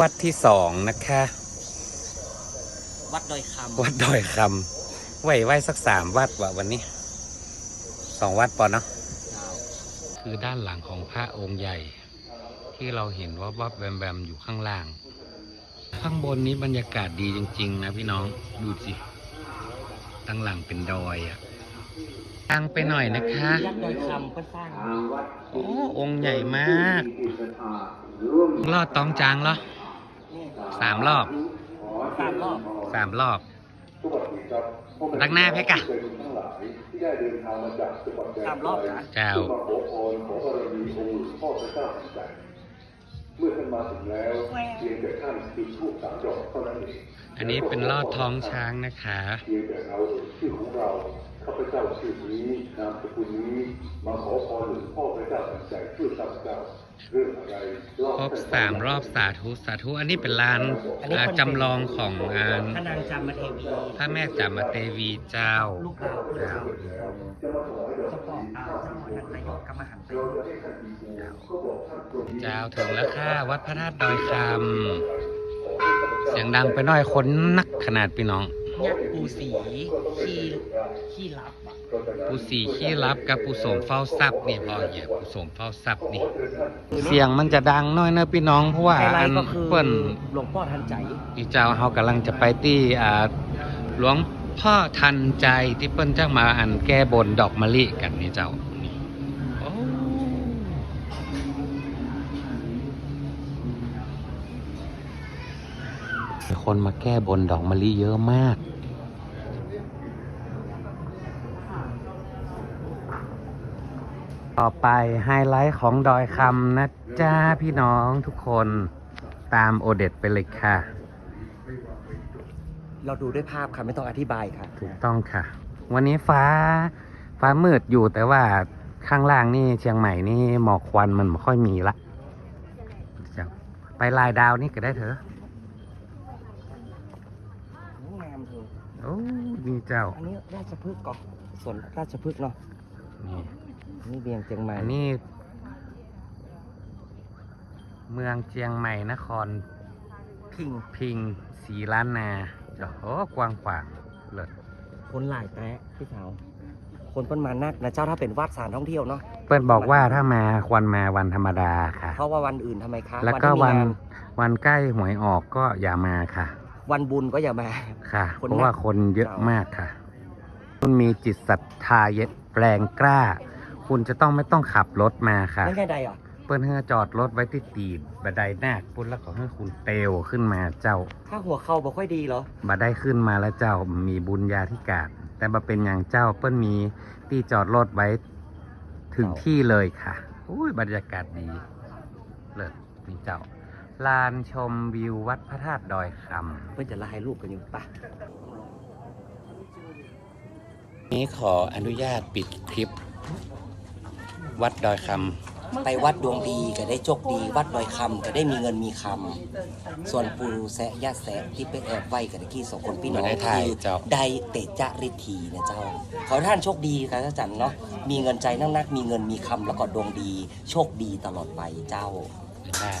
วัดที่สองนะคะ วัดดอยคำวัดดอยคำไหวไหวสักสามวัดว่ะวันนี้สองวัดปอนเนาะคือด้านหลังของพระองค์ใหญ่ ที่เราเห็นว่าวับแวมแวมอยู่ข้างล่าง ข้างบนนี้บรรยากาศดีจริง ๆ นะพี่น้องดูสิตั้งหลังเป็นดอยอะทางไปหน่อยนะคะยักษ์ดอยคำก็สร้างโอ้องค์ใหญ่มากรอดตองจางเหรอ สามรอบสามรอบสามรอบรักหน้าเพกะสามรอบนะเจ้าเมื่อท่านมาถึงแล้วเพียงแต่ท่านจุดธูปสามดอกเท่านั้นเองอันนี้เป็นลอดท้องช้างนะคะเพียงแต่เราเอ่ยชื่อของเราข้าพเจ้าชื่อนี้นามสกุลนี้มาขอพรหลวงพ่อพระเจ้าทันใจช่วยข้าพเจ้า เรื่องอะไรเล่าครบให้สามรอบสาธุสาธุ อันนี้เป็นลานอ่าจำลองของงานพระนางจามเทวีพระแม่จามเทวีเจ้า ลูกเราเจ้าเจ้าพ่ออ่าเจ้าหมอนันนายกกรรมหันไปเจ้าถึงแล้วค่ะวัดพระธาตุดอยคำเสียงดังไปหน่อยคนนักขนาดพี่น้อง ยักษ์ปูสีขี้ขี้ลับอะปูสีขี้รับกับปูโสมเฝ้าทรัพย์นี่พอเหยียบปูโสมเฝ้าทรัพย์นี่ เสียงมันจะดังหน้อยเนอะพี่น้องเพราะว่าไฮไลอันท์ก็คือเปิ้นหลวงพ่อทันใจนี่เจ้าเฮากำลังจะไปที่อ่าหลวงพ่อทันใจที่เปิ้นจ้างมาอันแก้บนดอกมะลิกันนี่เจ้านี่โอ้ มีคนมาแก้บนดอกมะลิเยอะมาก ต่อไปไฮไลท์ของดอยคำนะจ้าพี่น้องทุกคนตามโอเดตไปเลยค่ะ เราดูด้วยภาพค่ะ ไม่ต้องอธิบายค่ะ ถูกต้องค่ะ วันนี้ฟ้าฟ้ามืดอยู่แต่ว่าข้างล่างนี่เชียงใหม่นี่หมอกควันมันไม่ค่อยมีละจะไปลายดาวนี่ก็ได้เถอะ งามเถอะ โอ้นี่เจ้า อันนี้ราชพฤกษ์ก่อนสวนราชพฤกษ์เนาะนี่อันนี่เบียงเชียงใหม่อันนี้ เมืองเชียงใหม่นครพิงพิงสีล้านนาโอ้กว้างขวางเลิศคนหลายแตะพี่สาว คนเปิ้นมานักนะเจ้าถ้าเป็นวัดสถานท่องเที่ยวเนาะเพื่อนบอกว่าถ้ามาควรมาวันธรรมดาค่ะ เพราะว่าวันอื่นทำไมคะแล้วก็ที่มีวันงา วันใกล้หวยออกก็อย่ามาค่ะ วันบุญก็อย่ามา ค่ะ คนเพราะว่านักคนเยอะเจ้ามมากค่ะ คุณมีจิตศรัทธาเยแปลงกล้า คุณจะต้องไม่ต้องขับรถมาค่ะ ไม่ใช่ใดอะเปิ้นเฮือจอดรถไว้ที่ตีนบันไดหน้าปุ้นแล้วก็ให้คุณเตวขึ้นมาเจ้า ถ้าหัวเข่าบ่ค่อยดีเหรอบัได้ขึ้นมาแล้วเจ้ามีบุญญาธิการแต่มาเป็นอย่างเจ้าเปิ้นมีที่จอดรถไว้ถึงเจ้าที่เลยค่ะอุ้ยบรรยากาศดี เลิศนี่เจ้า ลานชมวิววัดพระธาตุดอยคำเพื่อนจะไล่รูปกันอยู่ปะนี้ขออนุญาตปิดคลิป วัดดอยคไปวัดดวงดีก็ได้โชคดี วัดดอยคำก็ได้มีเงินมีคำส่วนปูแสะยะแสะที่ไปแอบไว้กับตะกี้สองคนพี่ำน้มาองได้ถ่ายคือเจ้าได้เตจริธีนะเจ้า ขอให้ท่านโชคดีครับท่านจันเนาะมีเงินใจนักนักๆมีเงินมีคำแล้วก็ดวงดี โชคดีตลอดไปเจ้าบ๊ายบาย